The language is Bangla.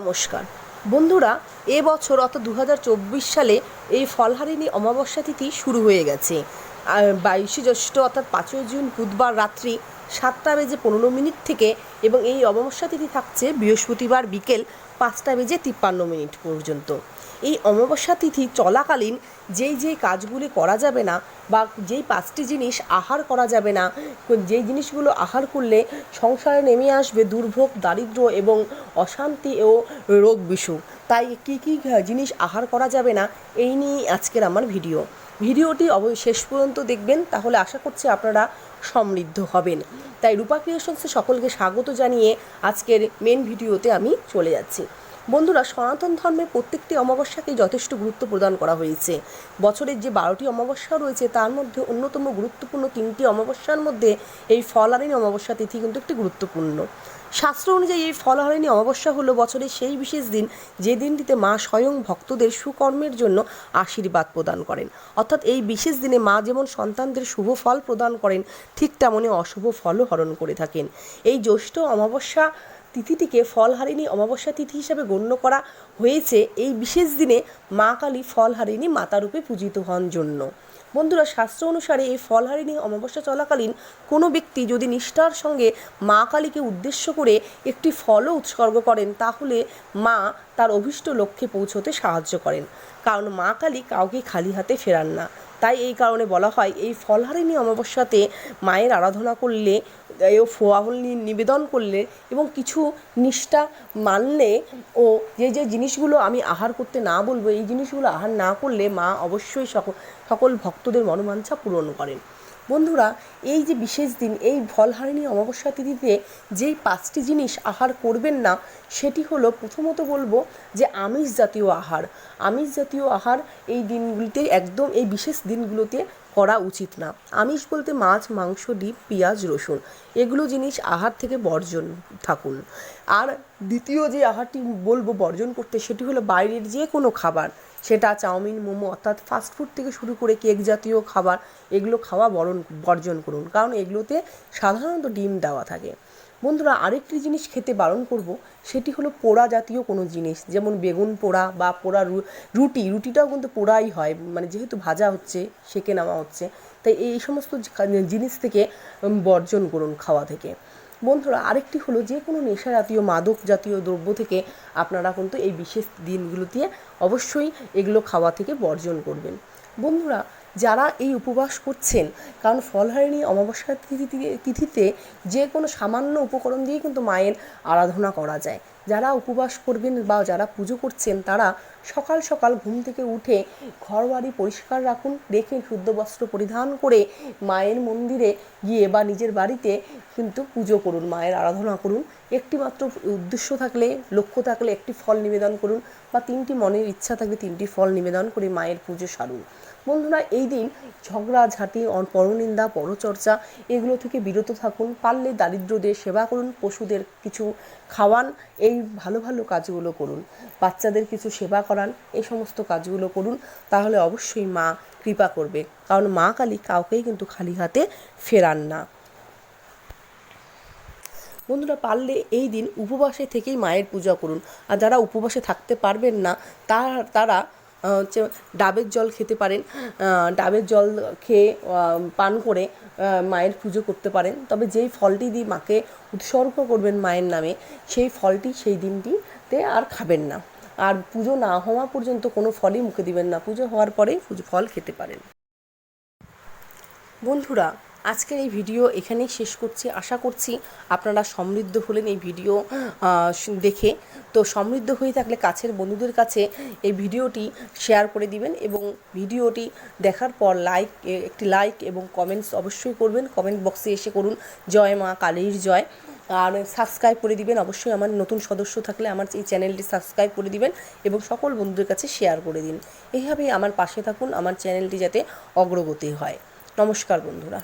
নমস্কার। বন্ধুরা এবছর বছর অর্থাৎ দু সালে এই ফলহারিণী অমাবস্যা তিথি শুরু হয়ে গেছে। বাইশে জ্যৈষ্ঠ অর্থাৎ পাঁচই জুন বুধবার রাত্রি সাতটা বেজে পনেরো মিনিট থেকে এবং এই অমাবস্যা তিথি থাকছে বৃহস্পতিবার বিকেল পাঁচটা বেজে তিপ্পান্ন মিনিট পর্যন্ত। এই অমাবস্যা তিথি চলাকালীন যেই যেই কাজগুলি করা যাবে না বা যেই পাঁচটি জিনিস আহার করা যাবে না, যেই জিনিসগুলো আহার করলে সংসারে নেমে আসবে দুর্ভোগ, দারিদ্র্য এবং অশান্তি ও রোগ বিসুখ। তাই কী কী জিনিস আহার করা যাবে না, এই নিয়েই আজকের আমার ভিডিও। ভিডিওটি অবশ্য শেষ পর্যন্ত দেখবেন, তাহলে আশা করছি আপনারা সমৃদ্ধ হবেন। তাই রূপা ক্রিয়েশনসে সকলকে স্বাগত জানিয়ে আজকের মেন ভিডিওতে আমি চলে যাচ্ছি। বন্ধুরা, সনাতন ধর্মে প্রত্যেকটি অমাবস্যাকেই যথেষ্ট গুরুত্ব প্রদান করা হয়েছে। বছরের যে বারোটি অমাবস্যা রয়েছে, তার মধ্যে অন্যতম গুরুত্বপূর্ণ তিনটি অমাবস্যার মধ্যে এই ফলারিন অমাবস্যা তিথি কিন্তু একটি গুরুত্বপূর্ণ। শাস্ত্র অনুযায়ী এই ফলহারিণী অমাবস্যা হলো বছরের সেই বিশেষ দিন। যে দিনটিতে মা স্বয়ং ভক্তদের সুকর্মের জন্য আশীর্বাদ প্রদান করেন। অর্থাৎ এই বিশেষ দিনে মা যেমন সন্তানদের শুভ ফল প্রদান করেন, ঠিক তেমনই অশুভ ফলও হরণ করে থাকেন। এই জ্যৈষ্ঠ অমাবস্যা তিথিটিকে ফলহারিণী অমাবস্যা তিথি হিসাবে গণ্য করা হয়েছে। এই বিশেষ দিনে মা কালী ফলহারিণী মাতারূপে পূজিত হন জন্য। বন্ধুরা, শাস্ত্র অনুসারে এই ফলহারিণী অমাবস্যা চলাকালীন কোনো ব্যক্তি যদি নিষ্ঠার সঙ্গে মা কালীকে উদ্দেশ্য করে একটি ফলও উৎসর্গ করেন, তাহলে মা তার অভিষ্ট লক্ষ্যে পৌঁছতে সাহায্য করেন। কারণ মা কালী কাউকে খালি হাতে ফেরান না। তাই এই কারণে বলা হয়, এই ফলহারিণী অমাবস্যাতে মায়ের আরাধনা করলে ও নি- নিবেদন করলে এবং কিছু নিষ্ঠা মানলে ও যে যে জিনিসগুলো আমি আহার করতে না বলব, এই জিনিসগুলো আহার না করলে মা অবশ্যই সকল সকল ভক্তদের মনোবাঞ্ছা পূরণ করেন। বন্ধুরা, এই যে বিশেষ দিন, এই ফলহারিণী অমাবস্যা তিথিতে যেই পাঁচটি জিনিস আহার করবেন না, সেটি হলো প্রথমত বলব যে আমিষ জাতীয় আহার। আমিষ জাতীয় আহার এই দিনগুলিতে একদম, এই বিশেষ দিনগুলোতে করা উচিত না। আমিষ বলতে মাছ, মাংস, ডিম, পেঁয়াজ, রসুন, এগুলো জিনিস আহার থেকে বর্জন থাকুন। আর দ্বিতীয় যে আহারটি বলব বর্জন করতে, সেটি হলো বাইরের যে কোনো খাবার। সেটা চাউমিন, মোমো, অর্থাৎ ফাস্টফুড থেকে শুরু করে কেক জাতীয় খাবার, এগুলো খাওয়া বরণ, বর্জন করুন। কারণ এগুলোতে সাধারণত ডিম দেওয়া থাকে। বন্ধুরা, আরেকটি জিনিস খেতে বারণ করব, সেটি হলো পোড়া জাতীয় কোনো জিনিস, যেমন বেগুন পোড়া বা পোড়া রুটি। রুটিটাও কিন্তু পোড়াই হয় মানে যেহেতু ভাজা হচ্ছে, সেকে নেওয়া হচ্ছে। তাই এই সমস্ত জিনিস থেকে বর্জন করুন খাওয়া থেকে। বন্ধুরা, আরেকটি হলো যে কোনো নেশা জাতীয় মাদক জাতীয় দ্রব্য থেকে আপনারা কিন্তু এই বিশেষ দিনগুলো দিয়ে অবশ্যই এগুলো খাওয়া থেকে বর্জন করবেন। বন্ধুরা, যারা এই উপবাস করছেন, কারণ ফলহারিণী অমাবস্যার তিথিতে তিথিতে যে কোনো সামান্য উপকরণ দিয়ে কিন্তু মায়ের আরাধনা করা যায়। যারা উপবাস করবেন বা যারা পুজো করছেন, তারা সকাল সকাল ঘুম থেকে উঠে ঘর বাড়ি পরিষ্কার রাখুন, রেখে শুদ্ধ বস্ত্র পরিধান করে মায়ের মন্দিরে গিয়ে বা নিজের বাড়িতে কিন্তু পুজো করুন, মায়ের আরাধনা করুন। একটি মাত্র উদ্দেশ্য থাকলে, লক্ষ্য থাকলে একটি ফল নিবেদন করুন বা তিনটি মনের ইচ্ছা থাকলে তিনটি ফল নিবেদন করে মায়ের পুজো সারুন। বন্ধুরা, এই দিন ঝগড়া, ঝাঁটি পরনিন্দা, পরচর্চা, এগুলো থেকে বিরত থাকুন, পারলে দারিদ্রদের সেবা করুন, পশুদের কিছু খাওয়ান এই ভালো ভালো কাজগুলো করুন। বাচ্চাদের কিছু সেবা করান, এই সমস্ত কাজগুলো করুন, তাহলে অবশ্যই মা কৃপা করবে। কারণ মা কালী কাউকেই কিন্তু খালি হাতে ফেরান না। বন্ধুরা, পারলে এই দিন উপবাসে থেকেই মায়ের পূজা করুন। আর যারা উপবাসে থাকতে পারবেন না, তার, তারা হচ্ছে ডাবের জল খেতে পারেন। ডাবের জল খেয়ে পান করে মায়ের পুজো করতে পারেন। তবে যেই ফলটি দিয়ে মাকে উৎসর্গ করবেন মায়ের নামে, সেই ফলটি সেই দিনটিতে আর খাবেন না। আর পুজো না হওয়া পর্যন্ত কোনো ফলই মুখে দিবেন না। পুজো হওয়ার পরেই ফল খেতে পারেন। বন্ধুরা আজকের এই ভিডিও এখানেই শেষ করছি। আশা করছি আপনারা সমৃদ্ধ হলেন এই ভিডিও দেখে। তো সমৃদ্ধ হয়ে থাকলে কাছের বন্ধুদের কাছে এই ভিডিওটি শেয়ার করে দিবেন এবং ভিডিওটি দেখার পর লাইক একটি লাইক এবং কমেন্টস অবশ্যই করবেন। কমেন্ট বক্সে এসে করুন, জয় মা কালীর জয়। আর সাবস্ক্রাইব করে দিবেন। অবশ্যই আমার নতুন সদস্য থাকলে আমার এই চ্যানেলটি সাবস্ক্রাইব করে দিবেন এবং সকল বন্ধুদের কাছে শেয়ার করে দিন। এইভাবেই আমার পাশে থাকুন, আমার চ্যানেলটি যাতে অগ্রগতি হয়। নমস্কার বন্ধুরা।